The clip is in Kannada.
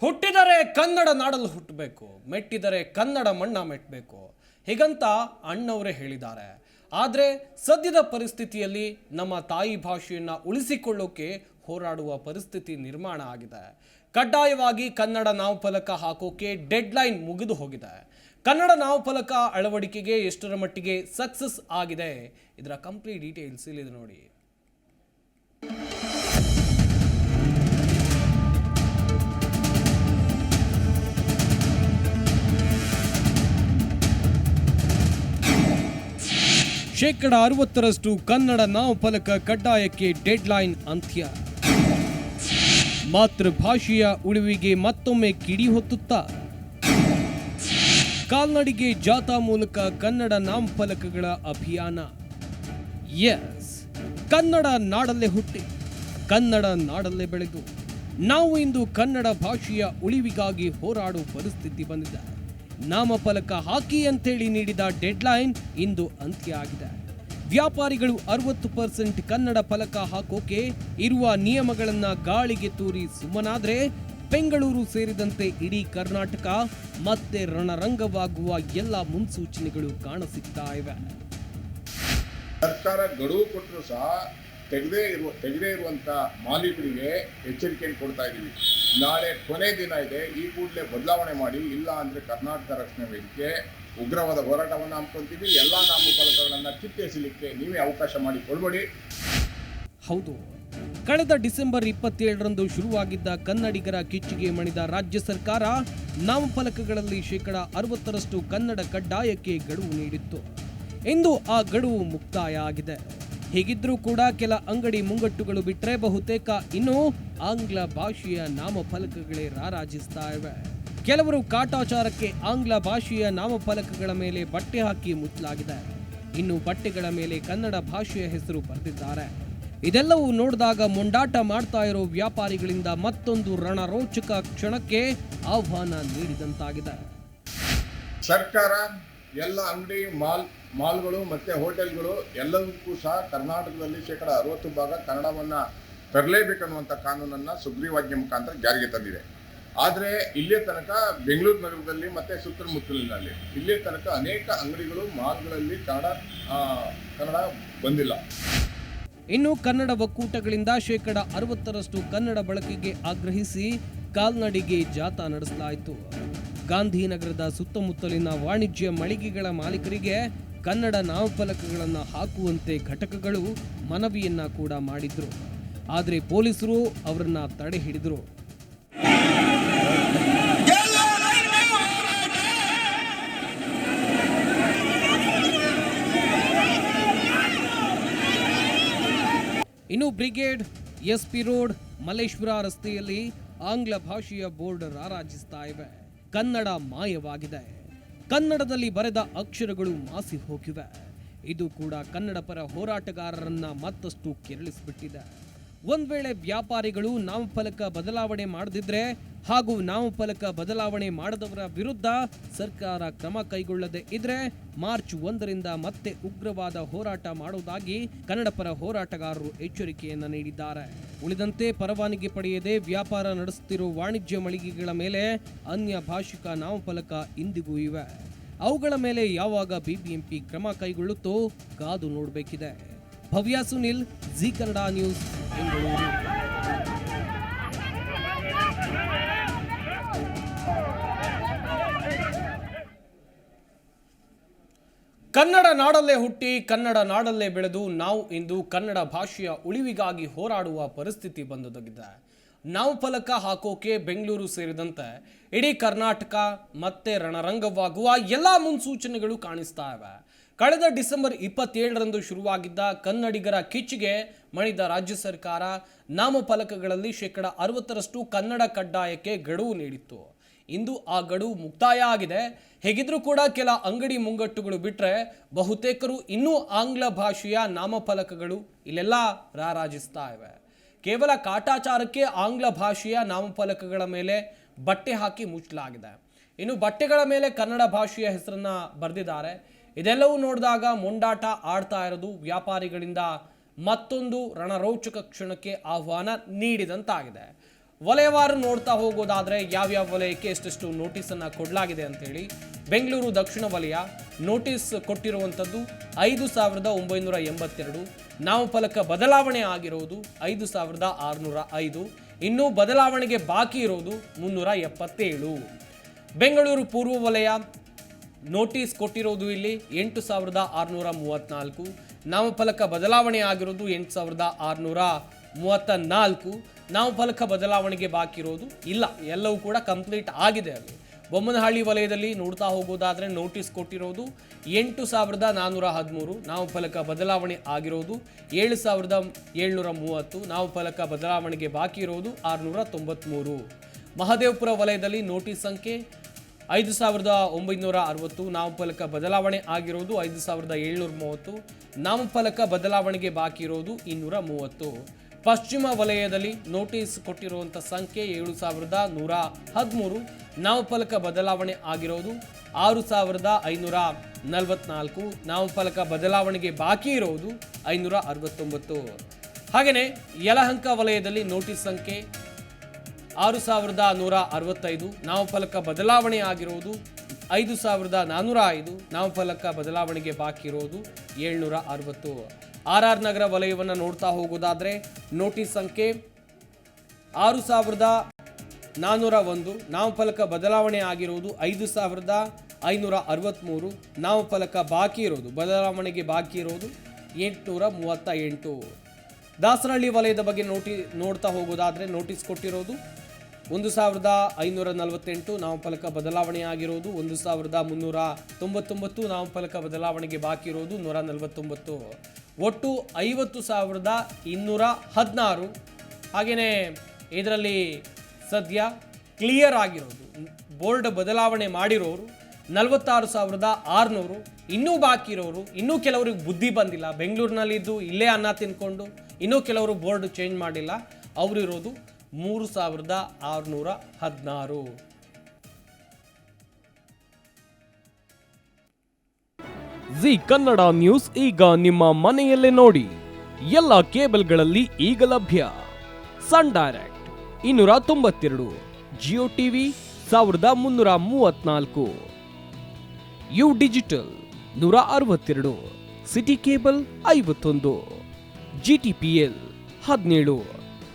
ಹುಟ್ಟಿದರೆ ಕನ್ನಡ ನಾಡಲು ಹುಟ್ಟಬೇಕು, ಮೆಟ್ಟಿದರೆ ಕನ್ನಡ ಮಣ್ಣ ಮೆಟ್ಟಬೇಕು. ಹೀಗಂತ ಅಣ್ಣವರೇ ಹೇಳಿದ್ದಾರೆ. ಆದರೆ ಸದ್ಯದ ಪರಿಸ್ಥಿತಿಯಲ್ಲಿ ನಮ್ಮ ತಾಯಿ ಭಾಷೆಯನ್ನು ಉಳಿಸಿಕೊಳ್ಳೋಕೆ ಹೋರಾಡುವ ಪರಿಸ್ಥಿತಿ ನಿರ್ಮಾಣ ಆಗಿದೆ. ಕಡ್ಡಾಯವಾಗಿ ಕನ್ನಡ ನಾಮಫಲಕ ಹಾಕೋಕೆ ಡೆಡ್ಲೈನ್ ಮುಗಿದು ಹೋಗಿದೆ. ಕನ್ನಡ ನಾಮಫಲಕ ಅಳವಡಿಕೆಗೆ ಎಷ್ಟರ ಮಟ್ಟಿಗೆ ಸಕ್ಸಸ್ ಆಗಿದೆ? ಇದರ ಕಂಪ್ಲೀಟ್ ಡೀಟೇಲ್ಸ್ ಇಲ್ಲಿದೆ ನೋಡಿ. ಶೇಕಡ ಅರವತ್ತರಷ್ಟು ಕನ್ನಡ ನಾಮಫಲಕ ಕಡ್ಡಾಯಕ್ಕೆ ಡೆಡ್ಲೈನ್ ಅಂತ್ಯ. ಮಾತೃಭಾಷೆಯ ಉಳಿವಿಗೆ ಮತ್ತೊಮ್ಮೆ ಕಿಡಿ ಹೊತ್ತುತ್ತಾ. ಕಾಲ್ನಡಿಗೆ ಜಾಥಾ ಮೂಲಕ ಕನ್ನಡ ನಾಮಫಲಕಗಳ ಅಭಿಯಾನ. ಎಸ್ ಕನ್ನಡ ನಾಡಲ್ಲೇ ಹುಟ್ಟಿ, ಕನ್ನಡ ನಾಡಲ್ಲೇ ಬೆಳೆದು. ನಾವು ಇಂದು ಕನ್ನಡ ಭಾಷೆಯ ಉಳಿವಿಗಾಗಿ ಹೋರಾಡುವ ಪರಿಸ್ಥಿತಿ ಬಂದಿದೆ. ನಾಮಫಲಕ ಹಾಕಿ ಅಂತೇಳಿ ನೀಡಿದ ಡೆಡ್ಲೈನ್ ಇಂದು ಅಂತ್ಯ ಆಗಿದೆ. ವ್ಯಾಪಾರಿಗಳು ಅರವತ್ತು ಪರ್ಸೆಂಟ್ ಕನ್ನಡ ಫಲಕ ಹಾಕೋಕೆ ಇರುವ ನಿಯಮಗಳನ್ನ ಗಾಳಿಗೆ ತೂರಿ ಸುಮ್ಮನಾದ್ರೆ ಬೆಂಗಳೂರು ಸೇರಿದಂತೆ ಇಡೀ ಕರ್ನಾಟಕ ಮತ್ತೆ ರಣರಂಗವಾಗುವ ಎಲ್ಲ ಮುನ್ಸೂಚನೆಗಳು ಕಾಣಸಿಗ್ತಾ ಇವೆ. ಸರ್ಕಾರ ಗಡುವು ಕೊಟ್ಟರು ಸಹ ತೆಗೆದೇ ಇರುವ, ತೆಗೆದೇ ಇರುವಂಥ ಮಾಲೀಕರಿಗೆ ಎಚ್ಚರಿಕೆಯನ್ನು ಕೊಡ್ತಾ ಇದ್ದೀವಿ. ನಾಳೆ ಕೊನೆ ದಿನ ಇದೆ. ಈ ಕೂಡಲೇ ಬದಲಾವಣೆ ಮಾಡಿ, ಇಲ್ಲ ಅಂದರೆ ಕರ್ನಾಟಕ ರಕ್ಷಣಾ ವೇದಿಕೆ ಉಗ್ರವಾದ ಹೋರಾಟವನ್ನು ಹಮ್ಮಿಕೊಳ್ತೀವಿ ಎಲ್ಲ ನಾಮಫಲಕಗಳನ್ನು ಕಿತ್ತೆಸಲಿಕ್ಕೆ ನೀವೇ ಅವಕಾಶ ಮಾಡಿ ಹೌದು. ಕಳೆದ ಡಿಸೆಂಬರ್ ಇಪ್ಪತ್ತೇಳರಂದು ಶುರುವಾಗಿದ್ದ ಕನ್ನಡಿಗರ ಕಿಚ್ಚಿಗೆ ಮಣಿದ ರಾಜ್ಯ ಸರ್ಕಾರ ನಾಮಫಲಕಗಳಲ್ಲಿ ಶೇಕಡ ಅರವತ್ತರಷ್ಟು ಕನ್ನಡ ಕಡ್ಡಾಯಕ್ಕೆ ಗಡುವು ನೀಡಿತ್ತು. ಇಂದು ಆ ಗಡುವು ಮುಕ್ತಾಯ ಆಗಿದೆ. ಹೀಗಿದ್ರೂ ಕೂಡ ಕೆಲ ಅಂಗಡಿ ಮುಂಗಟ್ಟುಗಳು ಬಿಟ್ಟರೆ ಬಹುತೇಕ ಇನ್ನೂ ಆಂಗ್ಲ ಭಾಷೆಯ ನಾಮಫಲಕಗಳೇ ರಾರಾಜಿಸ್ತಾ ಇವೆ. ಕೆಲವರು ಕಾಟಾಚಾರಕ್ಕೆ ಆಂಗ್ಲ ಭಾಷೆಯ ನಾಮಫಲಕಗಳ ಮೇಲೆ ಬಟ್ಟೆ ಹಾಕಿ ಮುಚ್ಚಲಾಗಿದೆ. ಇನ್ನು ಬಟ್ಟೆಗಳ ಮೇಲೆ ಕನ್ನಡ ಭಾಷೆಯ ಹೆಸರು ಬರೆದಿದ್ದಾರೆ. ಇದೆಲ್ಲವೂ ನೋಡಿದಾಗ ಮೊಂಡಾಟ ಮಾಡ್ತಾ ಇರೋ ವ್ಯಾಪಾರಿಗಳಿಂದ ಮತ್ತೊಂದು ರಣರೋಚಕ ಕ್ಷಣಕ್ಕೆ ಆಹ್ವಾನ ನೀಡಿದಂತಾಗಿದೆ. ಸರ್ಕಾರ, ಎಲ್ಲ ಅಂಗಡಿ, ಮಾಲ್, ಮಾಲ್ಗಳು ಮತ್ತು ಹೋಟೆಲ್ಗಳು ಎಲ್ಲದಕ್ಕೂ ಸಹ ಕರ್ನಾಟಕದಲ್ಲಿ ಶೇಕಡ ಅರವತ್ತು ಭಾಗ ಕನ್ನಡವನ್ನು ತರಲೇಬೇಕನ್ನುವಂಥ ಕಾನೂನನ್ನು ಸುಗ್ರೀವಾಜ್ಞೆ ಮುಖಾಂತರ ಜಾರಿಗೆ ತಂದಿದೆ. ಆದರೆ ಇಲ್ಲಿಯ ತನಕ ಬೆಂಗಳೂರು ನಗರದಲ್ಲಿ ಮತ್ತು ಸುತ್ತಮುತ್ತಲಿನಲ್ಲಿ ಇಲ್ಲಿಯ ತನಕ ಅನೇಕ ಅಂಗಡಿಗಳು, ಮಾಲ್ಗಳಲ್ಲಿ ಕನ್ನಡ ಕನ್ನಡ ಬಂದಿಲ್ಲ. ಇನ್ನು ಕನ್ನಡ ಒಕ್ಕೂಟಗಳಿಂದ ಶೇಕಡ ಅರವತ್ತರಷ್ಟು ಕನ್ನಡ ಬಳಕೆಗೆ ಆಗ್ರಹಿಸಿ ಕಾಲ್ನಡಿಗೆ ಜಾಥಾ ನಡೆಸಲಾಯಿತು. ಗಾಂಧಿನಗರದ ಸುತ್ತಮುತ್ತಲಿನ ವಾಣಿಜ್ಯ ಮಳಿಗೆಗಳ ಮಾಲೀಕರಿಗೆ ಕನ್ನಡ ನಾಮಫಲಕಗಳನ್ನು ಹಾಕುವಂತೆ ಘಟಕಗಳು ಮನವಿಯನ್ನ ಕೂಡ ಮಾಡಿದ್ರು. ಆದರೆ ಪೊಲೀಸರು ಅವರನ್ನ ತಡೆ ಹಿಡಿದ್ರು. ಬ್ರಿಗೇಡ್, ಎಸ್ಪಿ ರೋಡ್, ಮಲ್ಲೇಶ್ವರ ರಸ್ತೆಯಲ್ಲಿ ಆಂಗ್ಲ ಭಾಷೆಯ ಬೋರ್ಡ್ ರಾರಾಜಿಸ್ತಾ ಇವೆ. ಕನ್ನಡ ಮಾಯವಾಗಿದೆ. ಕನ್ನಡದಲ್ಲಿ ಬರೆದ ಅಕ್ಷರಗಳು ಮಾಸಿ ಹೋಗಿವೆ. ಇದು ಕೂಡ ಕನ್ನಡ ಪರ ಹೋರಾಟಗಾರರನ್ನ ಮತ್ತಷ್ಟು ಕೆರಳಿಸಿಬಿಟ್ಟಿದೆ. ಒಂದ್ ವೇಳೆ ವ್ಯಾಪಾರಿಗಳು ನಾಮಫಲಕ ಬದಲಾವಣೆ ಮಾಡದಿದ್ರೆ ಹಾಗೂ ನಾಮಫಲಕ ಬದಲಾವಣೆ ಮಾಡದವರ ವಿರುದ್ಧ ಸರ್ಕಾರ ಕ್ರಮ ಕೈಗೊಳ್ಳದೆ ಇದ್ರೆ ಮಾರ್ಚ್ ಒಂದರಿಂದ ಮತ್ತೆ ಉಗ್ರವಾದ ಹೋರಾಟ ಮಾಡುವುದಾಗಿ ಕನ್ನಡಪರ ಹೋರಾಟಗಾರರು ಎಚ್ಚರಿಕೆಯನ್ನು ನೀಡಿದ್ದಾರೆ. ಉಳಿದಂತೆ ಪರವಾನಗಿ ಪಡೆಯದೆ ವ್ಯಾಪಾರ ನಡೆಸುತ್ತಿರುವ ವಾಣಿಜ್ಯ ಮಳಿಗೆಗಳ ಮೇಲೆ ಅನ್ಯ ಭಾಷಿಕ ನಾಮಫಲಕ ಇಂದಿಗೂ ಇವೆ. ಅವುಗಳ ಮೇಲೆ ಯಾವಾಗ ಬಿಬಿಎಂಪಿ ಕ್ರಮ ಕೈಗೊಳ್ಳುತ್ತೋ ಕಾದು ನೋಡಬೇಕಿದೆ. Bhavya Sunil, Zee Kannada news. Kannada ನಾಡಲ್ಲೇ ಹುಟ್ಟಿ, ಕನ್ನಡ ನಾಡಲ್ಲೇ ಬೆಳೆದು ನಾವು ಇಂದು ಕನ್ನಡ ಭಾಷೆಯ ಉಳಿವಿಗಾಗಿ ಹೋರಾಡುವ ಪರಿಸ್ಥಿತಿ ಬಂದೊದಗಿದೆ. ನಾವು ಫಲಕ ಹಾಕೋಕೆ ಬೆಂಗಳೂರು ಸೇರಿದಂತೆ ಇಡೀ ಕರ್ನಾಟಕ ಮತ್ತೆ ರಣರಂಗವಾಗುವ ಎಲ್ಲ ಮುನ್ಸೂಚನೆಗಳು ಕಾಣಿಸ್ತಾ ಇವೆ. ಕಳೆದ ಡಿಸೆಂಬರ್ ಇಪ್ಪತ್ತೇಳರಂದು ಶುರುವಾಗಿದ್ದ ಕನ್ನಡಿಗರ ಕಿಚ್ಚಿಗೆ ಮಣಿದ ರಾಜ್ಯ ಸರ್ಕಾರ ನಾಮಫಲಕಗಳಲ್ಲಿ ಶೇಕಡ ಅರವತ್ತರಷ್ಟು ಕನ್ನಡ ಕಡ್ಡಾಯಕ್ಕೆ ಗಡುವು ನೀಡಿತ್ತು. ಇಂದು ಆ ಗಡುವು ಮುಕ್ತಾಯ ಆಗಿದೆ. ಹೇಗಿದ್ರೂ ಕೂಡ ಕೆಲ ಅಂಗಡಿ ಮುಂಗಟ್ಟುಗಳು ಬಿಟ್ಟರೆ ಬಹುತೇಕರು ಇನ್ನೂ ಆಂಗ್ಲ ಭಾಷೆಯ ನಾಮಫಲಕಗಳು ಇಲ್ಲೆಲ್ಲ ರಾರಾಜಿಸ್ತಾ ಇವೆ. ಕೇವಲ ಕಾಟಾಚಾರಕ್ಕೆ ಆಂಗ್ಲ ಭಾಷೆಯ ನಾಮಫಲಕಗಳ ಮೇಲೆ ಬಟ್ಟೆ ಹಾಕಿ ಮುಚ್ಚಲಾಗಿದೆ. ಇನ್ನು ಬಟ್ಟೆಗಳ ಮೇಲೆ ಕನ್ನಡ ಭಾಷೆಯ ಹೆಸರನ್ನು ಬರೆದಿದ್ದಾರೆ. ಇದೆಲ್ಲವೂ ನೋಡಿದಾಗ ಮೊಂಡಾಟ ಆಡ್ತಾ ಇರೋದು ವ್ಯಾಪಾರಿಗಳಿಂದ ಮತ್ತೊಂದು ರಣರೋಚಕ ಕ್ಷಣಕ್ಕೆ ಆಹ್ವಾನ ನೀಡಿದಂತಾಗಿದೆ. ವಲಯವಾರು ನೋಡ್ತಾ ಹೋಗೋದಾದ್ರೆ ಯಾವ್ಯಾವ ವಲಯಕ್ಕೆ ಎಷ್ಟೆಷ್ಟು ನೋಟಿಸನ್ನು ಕೊಡಲಾಗಿದೆ ಅಂತೇಳಿ ಬೆಂಗಳೂರು ದಕ್ಷಿಣ ವಲಯ ನೋಟಿಸ್ ಕೊಟ್ಟಿರುವಂಥದ್ದು ಐದು ಸಾವಿರದ ಒಂಬೈನೂರ ಎಂಬತ್ತೆರಡು. ನಾಮಫಲಕ ಬದಲಾವಣೆ ಆಗಿರೋದು ಐದು ಸಾವಿರದ ಆರುನೂರ ಐದು. ಇನ್ನೂ ಬದಲಾವಣೆಗೆ ಬಾಕಿ ಇರೋದು ಮುನ್ನೂರ ಎಪ್ಪತ್ತೇಳು. ಬೆಂಗಳೂರು ಪೂರ್ವ ವಲಯ ನೋಟಿಸ್ ಕೊಟ್ಟಿರೋದು ಇಲ್ಲಿ ಎಂಟು ಸಾವಿರದ ಆರುನೂರ ಮೂವತ್ತ್ನಾಲ್ಕು ನಾಮಫಲಕ ಬದಲಾವಣೆ ಆಗಿರೋದು ಎಂಟು ಸಾವಿರದ ಆರುನೂರ ಮೂವತ್ತ ನಾಲ್ಕು ನಾಮಫಲಕ ಬದಲಾವಣೆಗೆ ಬಾಕಿ ಇರೋದು ಇಲ್ಲ, ಎಲ್ಲವೂ ಕೂಡ ಕಂಪ್ಲೀಟ್ ಆಗಿದೆ ಅಲ್ಲಿ. ಬೊಮ್ಮನಹಳ್ಳಿ ವಲಯದಲ್ಲಿ ನೋಡ್ತಾ ಹೋಗೋದಾದರೆ ನೋಟಿಸ್ ಕೊಟ್ಟಿರೋದು ಎಂಟು ಸಾವಿರದ ನಾನ್ನೂರ ಹದಿಮೂರು. ನಾಮಫಲಕ ಬದಲಾವಣೆ ಆಗಿರೋದು ಏಳು ಸಾವಿರದ ಏಳ್ನೂರ ಮೂವತ್ತು. ನಾಮಫಲಕ ಬದಲಾವಣೆಗೆ ಬಾಕಿ ಇರೋದು ಆರುನೂರ ತೊಂಬತ್ತ್ಮೂರು ಮಹದೇವಪುರ ವಲಯದಲ್ಲಿ ನೋಟಿಸ್ ಸಂಖ್ಯೆ ಐದು ಸಾವಿರದ ಒಂಬೈನೂರ ಅರವತ್ತು ನಾಮಫಲಕ ಬದಲಾವಣೆ ಆಗಿರೋದು ಐದು ಸಾವಿರದ ಏಳ್ನೂರ ಮೂವತ್ತು ನಾಮಫಲಕ ಬದಲಾವಣೆಗೆ ಬಾಕಿ ಇರೋದು ಇನ್ನೂರ ಮೂವತ್ತು ಪಶ್ಚಿಮ ವಲಯದಲ್ಲಿ ನೋಟಿಸ್ ಕೊಟ್ಟಿರುವಂಥ ಸಂಖ್ಯೆ ಏಳು ಸಾವಿರದ ನೂರ ಹದಿಮೂರು ನಾಮಫಲಕ ಬದಲಾವಣೆ ಆಗಿರೋದು ಆರು ಸಾವಿರದ ಐನೂರ ನಲವತ್ನಾಲ್ಕು ನಾಮಫಲಕ ಬದಲಾವಣೆಗೆ ಬಾಕಿ ಇರೋದು ಐನೂರ ಅರವತ್ತೊಂಬತ್ತು. ಹಾಗೆಯೇ ಯಲಹಂಕ ವಲಯದಲ್ಲಿ ನೋಟಿಸ್ ಸಂಖ್ಯೆ ಆರು ಸಾವಿರದ ನೂರ ಅರವತ್ತೈದು ನಾಮಫಲಕ ಬದಲಾವಣೆ ಆಗಿರುವುದು ಐದು ಸಾವಿರದ ನಾನ್ನೂರ ಐದು ನಾಮಫಲಕ ಬದಲಾವಣೆಗೆ ಬಾಕಿ ಇರೋದು ಏಳ್ನೂರ ಅರವತ್ತು. ಆರ್ ಆರ್ ನಗರ ವಲಯವನ್ನು ನೋಡ್ತಾ ಹೋಗೋದಾದರೆ ನೋಟಿಸ್ ಸಂಖ್ಯೆ ಆರು ಸಾವಿರದ ನಾನ್ನೂರ ಒಂದು ನಾಮಫಲಕ ಬದಲಾವಣೆ ಆಗಿರುವುದು ಐದು ಸಾವಿರದ ಐನೂರ ಅರವತ್ತ್ಮೂರು ನಾಮಫಲಕ ಬಾಕಿ ಇರೋದು, ಬದಲಾವಣೆಗೆ ಬಾಕಿ ಇರೋದು ಎಂಟುನೂರ ಮೂವತ್ತ ಎಂಟು. ದಾಸರಹಳ್ಳಿ ವಲಯದ ಬಗ್ಗೆ ನೋಟಿ, ನೋಡ್ತಾ ಹೋಗೋದಾದರೆ ನೋಟಿಸ್ ಕೊಟ್ಟಿರೋದು ಒಂದು ಸಾವಿರದ ಐನೂರ ನಲವತ್ತೆಂಟು ನಾಮಫಲಕ ಬದಲಾವಣೆ ಆಗಿರೋದು, ಒಂದು ಸಾವಿರದ ಮುನ್ನೂರ ತೊಂಬತ್ತೊಂಬತ್ತು ನಾಮಫಲಕ ಬದಲಾವಣೆಗೆ ಬಾಕಿ ಇರೋದು ನೂರ ನಲವತ್ತೊಂಬತ್ತು. ಒಟ್ಟು ಐವತ್ತು ಸಾವಿರದ ಇನ್ನೂರ ಹದಿನಾರು. ಹಾಗೆಯೇ ಇದರಲ್ಲಿ ಸದ್ಯ ಕ್ಲಿಯರ್ ಆಗಿರೋದು ಬೋರ್ಡ್ ಬದಲಾವಣೆ ಮಾಡಿರೋರು ನಲವತ್ತಾರು ಸಾವಿರದ ಆರುನೂರು. ಇನ್ನೂ ಬಾಕಿ ಇರೋರು, ಇನ್ನೂ ಕೆಲವರಿಗೆ ಬುದ್ಧಿ ಬಂದಿಲ್ಲ. ಬೆಂಗಳೂರಿನಲ್ಲಿದ್ದು ಇಲ್ಲೇ ಅನ್ನ ತಿನ್ಕೊಂಡು ಇನ್ನೂ ಕೆಲವರು ಬೋರ್ಡ್ ಚೇಂಜ್ ಮಾಡಿಲ್ಲ. ಅವರಿರೋದು ಮೂರು ಸಾವಿರದ ಆರುನೂರ ಹದಿನಾರು. ಜಿ ಕನ್ನಡ ನ್ಯೂಸ್ ಈಗ ನಿಮ್ಮ ಮನೆಯಲ್ಲೇ ನೋಡಿ. ಎಲ್ಲ ಕೇಬಲ್ಗಳಲ್ಲಿ ಈಗ ಲಭ್ಯ. ಸನ್ ಡೈರೆಕ್ಟ್ ಇನ್ನೂರ ತೊಂಬತ್ತೆರಡು, ಜಿಯೋ ಟಿವಿ ಸಾವಿರದ ಮುನ್ನೂರ ಮೂವತ್ನಾಲ್ಕು ಯು ಡಿಜಿಟಲ್ ನೂರ ಅರವತ್ತೆರಡು, ಸಿಟಿ ಕೇಬಲ್ ಐವತ್ತೊಂದು, ಜಿ ಟಿ ಪಿ ಎಲ್ ಹದಿನೇಳು.